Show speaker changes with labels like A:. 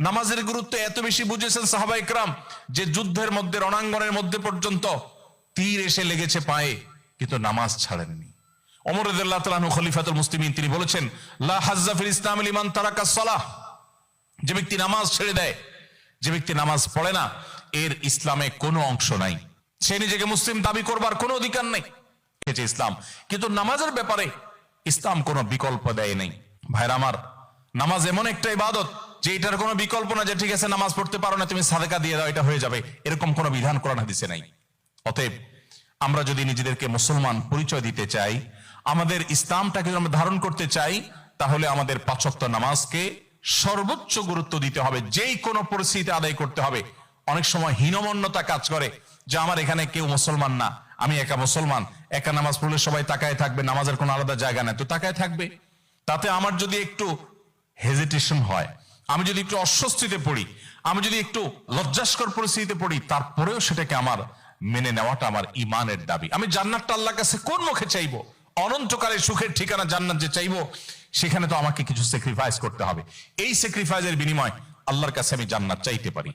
A: নামাজের গুরুত্ব এত বেশি বুঝেছেন সাহাবা ইকরাম যে যুদ্ধের মধ্যে, রণাঙ্গনের মধ্যে পর্যন্ত তীর এসে লেগেছে পায়ে, কিন্তু নামাজ ছাড়েননি। তাআলা আনহু খলিফাতুল মুসলিমিন, তিনি বলেছেন, লা হাজ্জা ইসলাম লিমান তারাকা সালাহ। যে ব্যক্তি নামাজ ছেড়ে দেয়, যে ব্যক্তি নামাজ পড়ে না, এর ইসলামে কোনো অংশ নাই। সে নিজেকে মুসলিম দাবি করবার কোনো অধিকার নেই। ইসলাম। কিন্তু নামাজের ব্যাপারে ইসলাম কোনো বিকল্প দেয় নেই। ভাইরা আমার, নামাজ এমন একটা ইবাদত যে এটার কোনো বিকল্প না যে ঠিক আছে, নামাজ পড়তে পারো না, তুমি সাদেকা দিয়ে দাও, এটা হয়ে যাবে। এরকম কোনো বিধান কোরআন হাদিসে নাই। অতএব আমরা যদি নিজেদেরকে মুসলমান পরিচয় দিতে চাই, আমাদের ইসলামটাকে যদি আমরা ধারণ করতে চাই, তাহলে আমাদের পাঁচক্ত নামাজকে সর্বোচ্চ গুরুত্ব দিতে হবে। যেই কোনো পরিস্থিতিতে আদায় করতে হবে। অনেক সময় হীনমন্যতা কাজ করে যে আমার এখানে কেউ মুসলমান না, আমি একা মুসলমান, একা নামাজ পড়লে সবাই তাকায় থাকবে, নামাজের কোনো আলাদা জায়গা নেই। তো তাকায় থাকবে। তাতে আমার যদি একটু হেজিটেশন হয় আমি যদি একটু অস্বস্তিতে পড়ি, আমি যদি একটু লজ্জাস্কর পরিস্থিতিতে পড়ি, তারপরেও সেটাকে আমার মেনে নেওয়াটা আমার ইমানের দাবি। আমি জান্নাতটা আল্লাহর কাছে কোন মুখে চাইব? অনন্তকালে সুখের ঠিকানা জান্নাত যে চাইব, সেখানে তো আমাকে কিছু স্যাক্রিফাইস করতে হবে। এই স্যাক্রিফাইসের বিনিময় আল্লাহর কাছে আমি জান্নাত চাইতে পারি।